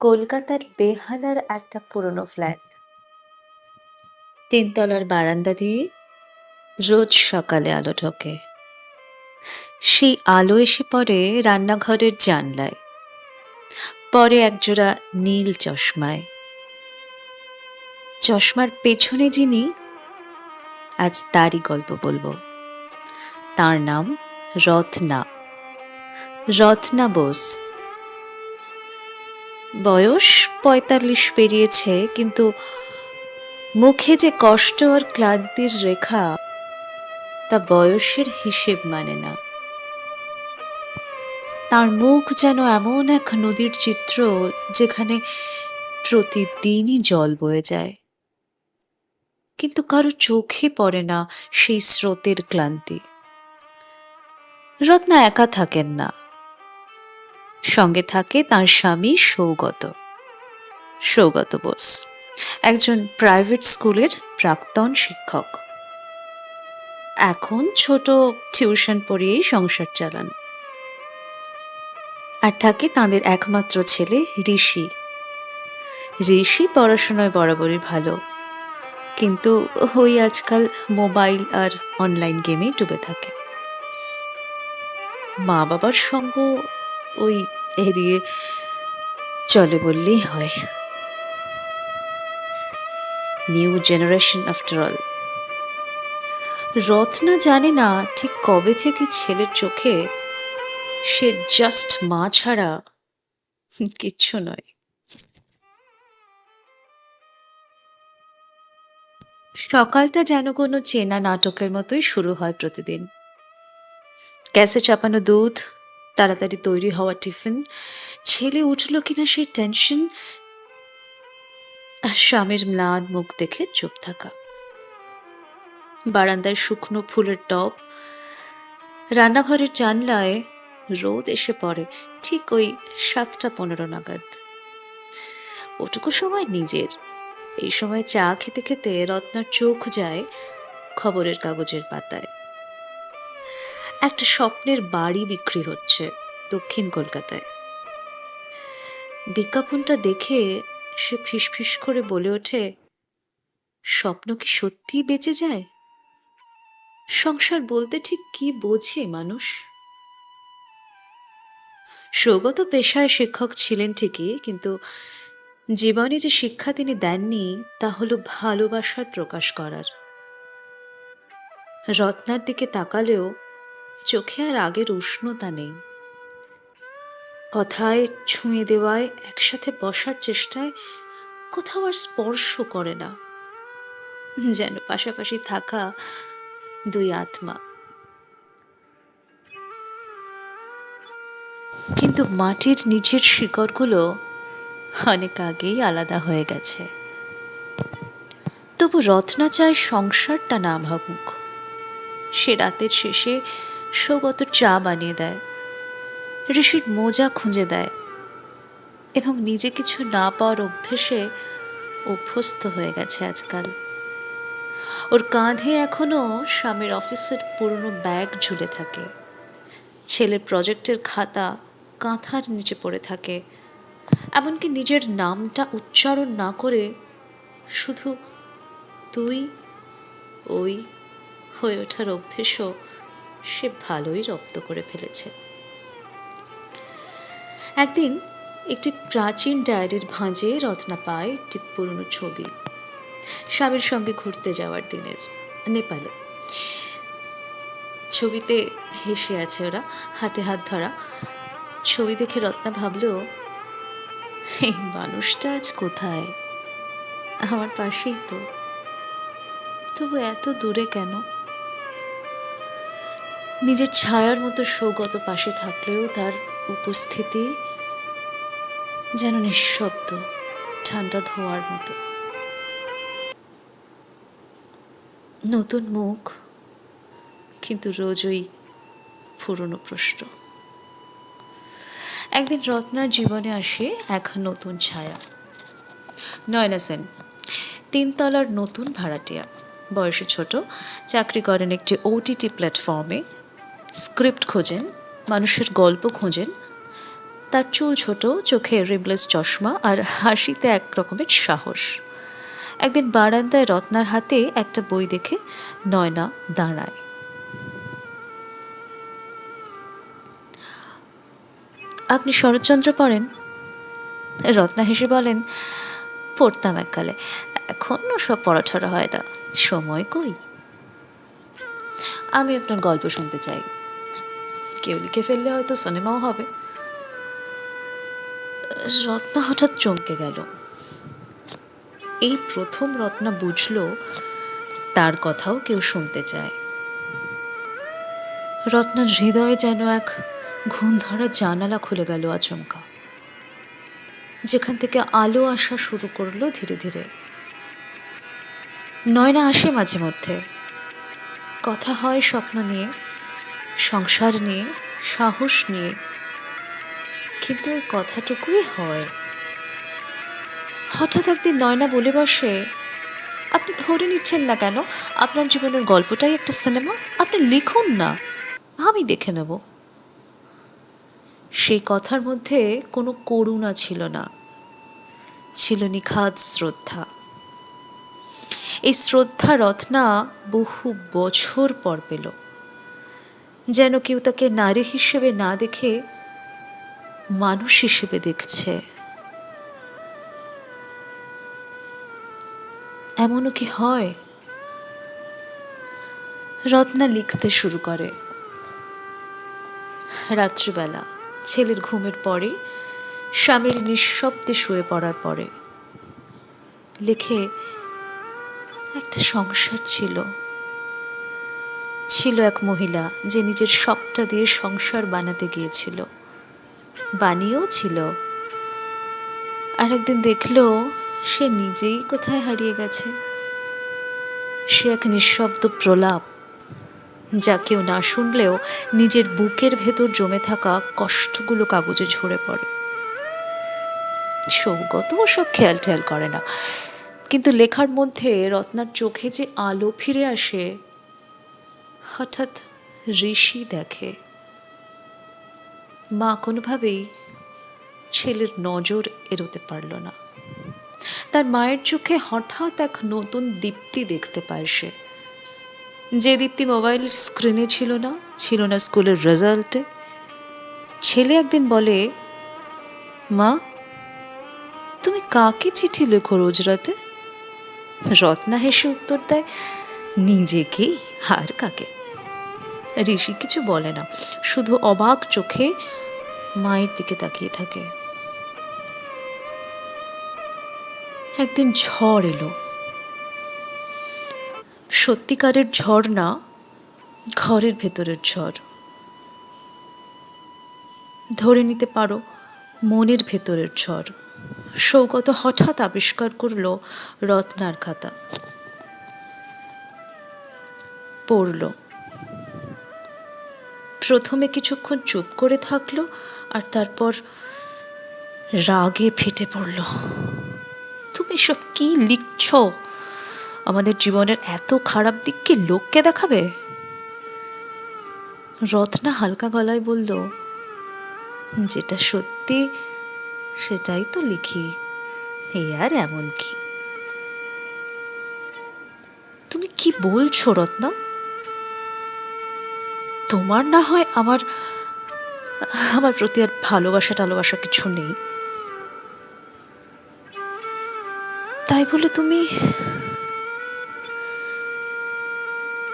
কলকাতার বেহালার একটা পুরনো ফ্ল্যাট। তিনতলার বারান্দা দিয়ে রোজ সকালে আলো ঢোকে। সেই আলো এসে পড়ে রান্নাঘরের জানলায়। পরে একজোড়া নীল চশমায়। চশমার পেছনে যিনি, আজ তারই গল্প বলব। তার নাম রত্না। রত্না বোস। বয়স পঁয়তাল্লিশ পেরিয়েছে, কিন্তু মুখে যে কষ্ট আর ক্লান্তির রেখা, তা বয়সের হিসেব মানে না। তার মুখ যেন এমন এক নদীর চিত্র যেখানে প্রতিদিনই জল বয়ে যায়। কিন্তু কারও চোখে পড়ে না সেই স্রোতের ক্লান্তি। রত্না একা থাকেন না। সঙ্গে থাকে তার স্বামী সৌগত। সৌগত বোস, একজন প্রাইভেট স্কুলের প্রাক্তন শিক্ষক। এখন ছোট টিউশন পড়িয়েই সংসার চালান। আর থাকে তাদের একমাত্র ছেলে ঋষি। ঋষি পড়াশোনায় বরাবরই ভালো, কিন্তু ওই আজকাল মোবাইল আর অনলাইন গেমে ডুবে থাকে। মা বাবার সঙ্গ ওই এড়িয়ে চলে বললেই হয়। New generation after all Ratna জানে না ঠিক কবে থেকে ছেলের চোখে সে জাস্ট মা ছাড়া কিচ্ছু নয়। সকালটা যেন কোনো চেনা নাটকের মতোই শুরু হয় প্রতিদিন। গ্যাসে চাপানো দুধ তাড়াতাড়ি তৈরি হওয়া টিফিন। ছেলে উঠল কিনা সেই টেনশন আর স্বামীর ম্লান মুখ দেখে চুপ থাকা। বারান্দায় শুকনো ফুলের টব। রান্নাঘরের জানলায় রোদ এসে পড়ে, ঠিক ওই সাতটা পনেরো নাগাদ। ওটুকু সময় নিজের। এই সময় চা খেতে খেতে রত্নার চোখ যায় খবরের কাগজের পাতায়। একটা স্বপ্নের বাড়ি বিক্রি হচ্ছে দক্ষিণ কলকাতায়। বিজ্ঞাপনটা দেখে সে ফিসফিস করে বলে ওঠে, স্বপ্ন কি সত্যিই বেঁচে যায়? সংসার বলতে ঠিক কি বোঝে মানুষ? সৌগত পেশায় শিক্ষক ছিলেন ঠিকই, কিন্তু জীবনে যে শিক্ষা তিনি দেননি তা হলো ভালোবাসার প্রকাশ করার। রত্নার দিকে তাকালেও চোখে আর আগের উষ্ণতা নেই। কথায় ছুঁয়ে দেওয়ায়, একসাথে বসার চেষ্টায় কোথাও আর স্পর্শ করে না। যেন পাশাপাশি থাকা দুই আত্মা। কিন্তু মাটির নিচের শিকড়গুলো অনেক আগেই আলাদা হয়ে গেছে। তবু রত্না চায় সংসারটা না ভাবুক সে রাতের শেষে সৌগত চা বানিয়ে দেয়। ঋষির মোজা খুঁজে দেয় এবং নিজে কিছু না পাওয়ার অভ্যেসে অভ্যস্ত হয়ে গেছে আজকাল। ওর কাঁধে এখনও স্বামীর অফিসের পুরনো ব্যাগ ঝুলে থাকে। ছেলের প্রজেক্টের খাতা কাঁথার নিচে পড়ে থাকে। এমনকি নিজের নামটা উচ্চারণ না করে শুধু তুই ওই হয়ে ওঠার অভ্যেসও সে ভালোই রপ্ত করে ফেলেছে। একদিন একটি প্রাচীন ডায়েরির ভাঁজে রত্না পায় একটি পুরনো ছবি। স্বামীর সঙ্গে ঘুরতে যাওয়ার দিনের নেপালে। ছবিতে হেসে আছে ওরা, হাতে হাত ধরা। ছবি দেখে রত্না ভাবলো, এই মানুষটা আজ কোথায়? আমার পাশেই তো। তবু এত দূরে কেন? নিজের ছায়ার মতো সৌগত পাশে থাকলেও তার উপস্থিতি যেন নিঃশব্দ, ঠান্ডা ধোয়ার মতো। নতুন মুখ, কিন্তু রোজই পুরনো প্রশ্ন। একদিন রত্নার জীবনে আসে এক নতুন ছায়া। নয়না সেন, তিনতলার নতুন ভাড়াটিয়া। বয়সে ছোট, চাকরি করেন একটি ওটিটি প্ল্যাটফর্মে স্ক্রিপ্ট খোঁজেন, মানুষের গল্প খোঁজেন, তার চুল ছোট, চোখে রিমলেস চশমা আর হাসিতে এক রকমের সাহস। একদিন বারান্দায় রত্নার হাতে একটা বই দেখে নয়না দাঁড়ায়। আপনি শরৎচন্দ্র পড়েন? রত্না হেসে বলেন, পড়তাম এককালে। এখন সব পড়াছড়া হয় না। সময় কই? আমি আপনার গল্প শুনতে চাই। কেউ লিখে ফেললে হয়তো সিনেমাও হবে। রত্না হঠাৎ চমকে গেল। এই প্রথম রত্না বুঝল তার কথাও কেউ শুনতে চায়। রত্নার হৃদয়ে যেন এক ঘুম ধরা জানালা খুলে গেল আচমকা। যেখান থেকে আলো আসা শুরু করল ধীরে ধীরে। নয়না আসে মাঝে মধ্যে। কথা হয় স্বপ্ন নিয়ে। সংসার নিয়ে, সাহস নিয়ে। কিন্তু ওই কথাটুকুই হয়। হঠাৎ একদিন নয়না বলে বসে, আপনি ধরে নিচ্ছেন না কেন? আপনার জীবনের গল্পটাই একটা সিনেমা? আপনি লিখুন না। আমি দেখে নেব। সেই কথার মধ্যে কোনো করুণা ছিল না। ছিল নিখাদ শ্রদ্ধা। এই শ্রদ্ধা রত্না বহু বছর পর পেল। যেন কেউ তাকে নারী হিসেবে না দেখে মানুষ হিসেবে দেখছে। এমনও কি হয়? রত্না লিখতে শুরু করে। রাত্রিবেলা, ছেলের ঘুমের পরে, স্বামীর নিঃশব্দে শুয়ে পড়ার পরে, লিখে একটা সংসার ছিল। ছিল এক মহিলা যে নিজের সবটা দিয়ে সংসার বানাতে গিয়েছিল। বানিয়েও ছিল। আর একদিন দেখল, সে নিজেই কোথায় হারিয়ে গেছে। সে এক নিঃশব্দ প্রলাপ, যা কেউ না শুনলেও নিজের বুকের ভেতর জমে থাকা কষ্টগুলো কাগজে ঝরে পড়ে। সৌগত ওসব খেয়াল টেয়াল করে না, কিন্তু লেখার মধ্যে রত্নার চোখে যে আলো ফিরে আসে হঠাৎ ঋষি দেখে। মা কোনোভাবেই ছেলের নজর এড়োতে পারল না। তার মায়ের চোখে হঠাৎ এক নতুন দীপ্তি দেখতে পায় সে। যে দীপ্তি মোবাইলের স্ক্রিনে ছিল না ছিল না স্কুলের রেজাল্টে। ছেলে একদিন বলে, মা, তুমি কাকে চিঠি লেখো রোজ রাতে? রত্না হেসে উত্তর দেয় নিজেকেই আর কাকে? ঋষি কিছু বলে না, শুধু অবাক চোখে মায়ের দিকে তাকিয়ে থাকে। একদিন ঝড় এলো। সত্যিকারের ঝড় না, ঘরের ভেতরের ঝড়। ধরে নিতে পারো, মনের ভেতরের ঝড়। সৌগত হঠাৎ আবিষ্কার করল রত্নার খাতা। পড়ল। প্রথমে কিছুক্ষণ চুপ করে থাকল আর তারপর রাগে ফেটে পড়ল। তুমি সব কি লিখছ? আমাদের জীবনের এত খারাপ দিককে লোককে দেখাবে? রত্না হালকা গলায় বলল, যেটা সত্যি, সেটাই তো লিখি। এ আর এমন কি? তুমি কি বলছো রত্না? তোমার না হয় আমার আমার প্রতি আর ভালোবাসা টালোবাসা কিছু নেই। তাই বলে তুমি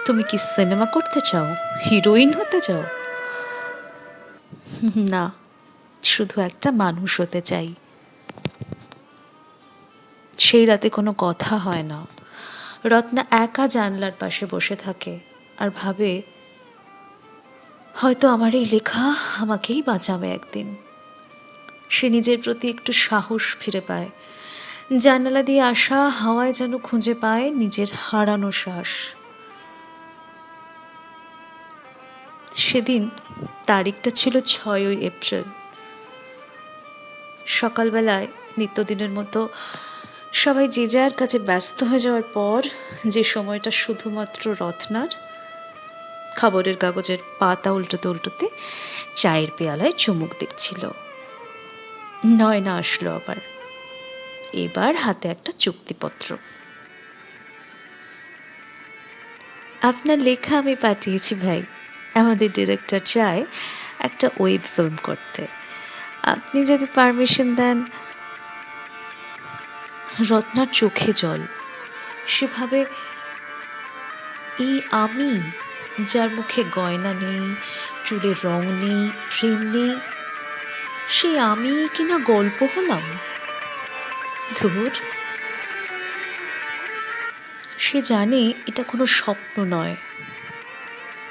তুমি কি সিনেমা করতে চাও? হিরোইন হতে চাও? না, শুধু একটা মানুষ হতে চাই। সেই রাতে কোনো কথা হয় না। রত্না একা জানলার পাশে বসে থাকে আর ভাবে হয়তো আমার এই লেখা আমাকেই বাঁচাবে একদিন। সে নিজের প্রতি একটু সাহস ফিরে পায়। জানালা দিয়ে আসা হাওয়ায় যেন খুঁজে পায় নিজের হারানো শ্বাস। সেদিন তারিখটা ছিল ছয়ই এপ্রিল। সকালবেলায় নিত্যদিনের মতো সবাই যে যার কাছে ব্যস্ত হয়ে যাওয়ার পর যে সময়টা শুধুমাত্র রত্নার খবরের কাগজের পাতা উল্টোতে উল্টোতে চায়ের পেয়ালায় চুমুক দিচ্ছিল। নয়না আসলো আবার। এবার হাতে একটা চুক্তিপত্র। আপনার লেখা আমি পাঠিয়েছি ভাই। আমাদের ডিরেক্টর চায় একটা ওয়েব ফিল্ম করতে। আপনি যদি পারমিশন দেন। রত্নার চোখে জল। সেভাবে এই আমি যার মুখে গয়না নেই, চুলের রং নেই, প্রেম নেই সেই আমি কিনা গল্প হলাম? ধুর। সে জানে এটা কোনো স্বপ্ন নয়।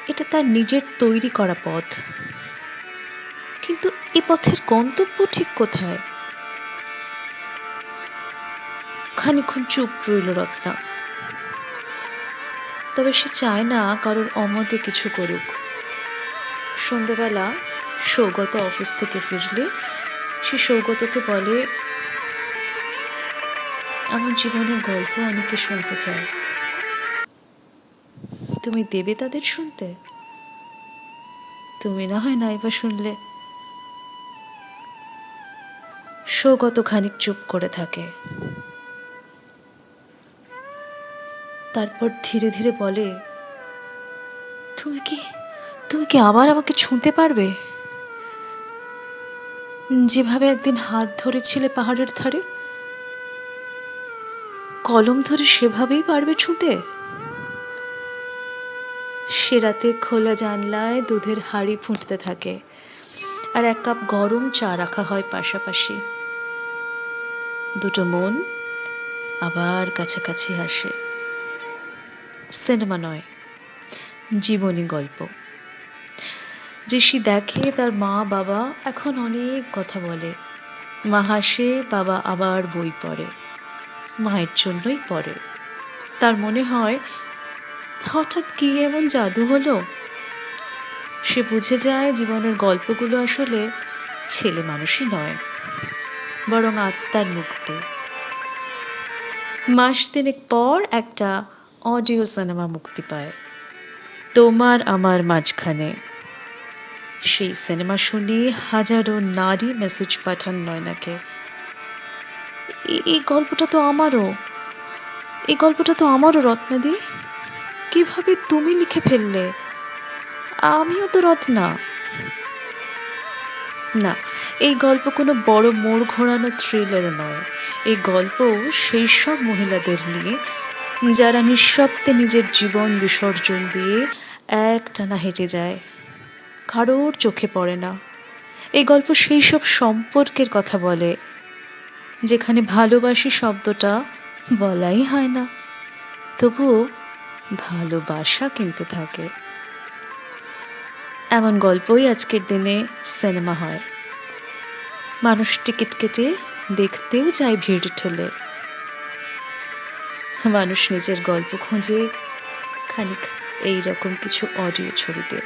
এটা তার নিজের তৈরি করা পথ। কিন্তু এ পথের গন্তব্য ঠিক কোথায়? খানিক্ষণ চুপ রইল রত্না। তবে সে চায় না কারোর অমতে কিছু করুক। সন্ধেবেলা সৌগত অফিস থেকে ফিরলে সে সৌগতকে বলে, আমার জীবনের গল্প অনেকে শুনতে চায়। তুমি দেবে তাদের শুনতে? তুমি না হয় নাইবা শুনলে? সৌগত খানিক চুপ করে থাকে। তারপর ধীরে ধীরে বলে, তুমি কি তুমি কি আবার আমাকে ছুঁতে পারবে? যেভাবে একদিন হাত ধরেছিলে পাহাড়ের ধারে, কলম ধরে সেভাবেই পারবে ছুঁতে। সে রাতে খোলা জানলায় দুধের হাঁড়ি ফুটতে থাকে আর এক কাপ গরম চা রাখা হয় পাশাপাশি। দুটো মন আবার কাছাকাছি আসে। সিনেমা নয়, জীবনী গল্প। ঋষি দেখে তার মা, বাবা এখন অনেক কথা বলে। মা হাসে, বাবা আবার বই পড়ে। মায়ের জন্যই পড়ে। তার মনে হয়, হঠাৎ কি এমন জাদু হলো? সে বুঝে যায় জীবনের গল্পগুলো আসলে ছেলে মানুষই নয়, বরং আত্মার মুক্তি। মাস তিনেক পর একটা অডিও সিনেমা মুক্তি পায়। তোমার আমার মাঝখানে। সেই সিনেমা শুনে হাজারো নারী মেসেজ পাঠান নয়নাকে। এই গল্পটা তো আমারও। এই গল্পটা তো আমারও, রত্নাদি। কীভাবে তুমি লিখে ফেললে? আমিও তো রত্না। না, এই গল্প কোনো বড় মোড় ঘোরানো থ্রিলার নয়। এই গল্প সেই সব মহিলাদের নিয়ে যারা নিঃশব্দে নিজের জীবন বিসর্জন দিয়ে একটানা হেঁটে যায়, কারোর চোখে পড়ে না। এই গল্প সেই সব সম্পর্কের কথা বলে, যেখানে ভালোবাসি শব্দটা বলাই হয় না। তবুও ভালোবাসা কিন্তু থাকে। এমন গল্পই আজকের দিনে সিনেমা হয়। মানুষ টিকিট কেটে দেখতেও যায় ভিড় ঠেলে। মানুষ নিজের গল্প খুঁজে খানিক এইরকম কিছু অডিও ছবিতেও